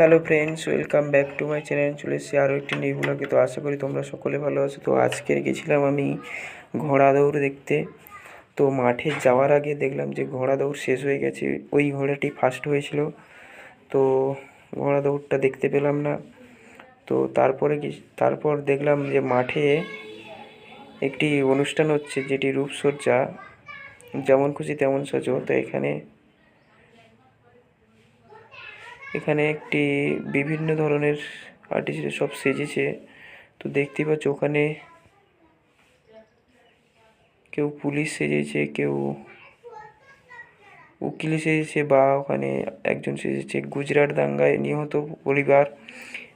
Hello friends, welcome back to my channel, চলে এসেছি আরও একটি নিউ ব্লগে। তো আশা করি তোমরা সকলে ভালো আছো। তো আজকে গেছিলাম আমি ঘোড়া দৌড় দেখতে। তো মাঠে যাওয়ার আগে দেখলাম যে ঘোড়া দৌড় শেষ হয়ে গেছে, ওই ঘোড়াটি ফার্স্ট হয়েছিল। তো ঘোড়া দৌড়টা দেখতে পেলাম না। তো তারপরে তারপর দেখলাম যে মাঠে একটি অনুষ্ঠান হচ্ছে যেটি রূপসজ্জা, যেমন খুশি তেমন সাজো তো এখানে এখানে একটি বিভিন্ন ধরনের আর্টিস্ট সব সেজেছে। তো দেখতেই পাচ্ছ ওখানে কেউ পুলিশ সেজেছে, কেউ উকিল সেজেছে বা ওখানে একজন সেজেছে। গুজরাট দাঙ্গায় নিহত পরিবার।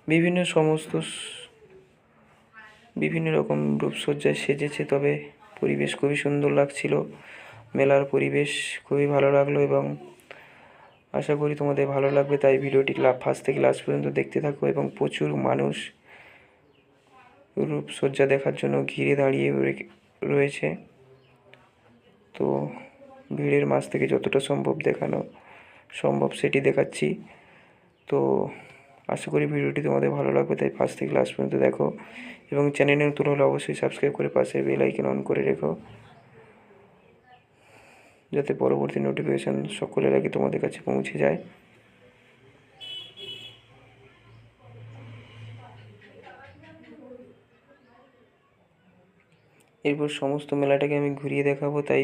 বিভিন্ন সমস্ত বিভিন্ন রকম রূপসজ্জায় সেজেছে, তবে পরিবেশ খুবই সুন্দর লাগছিল। মেলার পরিবেশ খুবই ভালো লাগল এবং আশা করি তোমাদের ভালো লাগবে, তাই ভিডিওটি ফার্স্ট থেকে লাস্ট পর্যন্ত দেখতে থাকো এবং প্রচুর মানুষ রূপসজ্জা দেখার জন্য ঘিরে দাঁড়িয়ে রয়েছে। তো ভিড়ের মাঝ থেকে যতটা সম্ভব দেখানো সম্ভব সেটি দেখাচ্ছি। তো আশা করি ভিডিওটি তোমাদের ভালো লাগবে, তাই ফার্স্ট থেকে লাস্ট পর্যন্ত দেখো এবং চ্যানেলে নতুন হলে অবশ্যই সাবস্ক্রাইব করে পাশে বেল আইকন অন করে রেখো। যাতে পরবর্তী নোটিফিকেশান সকলের আগে তোমাদের কাছে পৌঁছে যায়। এরপর সমস্ত মেলাটাকে আমি ঘুরিয়ে দেখাবো, তাই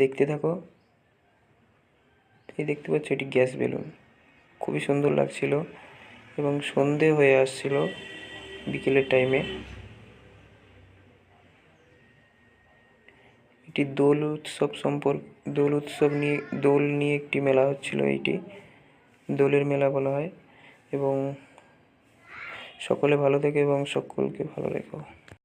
দেখতে থাকো। এই দেখতে পাচ্ছ এটি গ্যাস বেলুন। খুবই সুন্দর লাগছিল এবং সন্ধে হয়ে আসছিল বিকেলের টাইমে এটি দোল উৎসব সম্পর্ক দোল উৎসব নিয়ে, দোল নিয়ে একটি মেলা হচ্ছিল এইটি। দোলের মেলা বলা হয় এবং সকলে ভালো থেকে এবং সকলকে ভালো রেখো।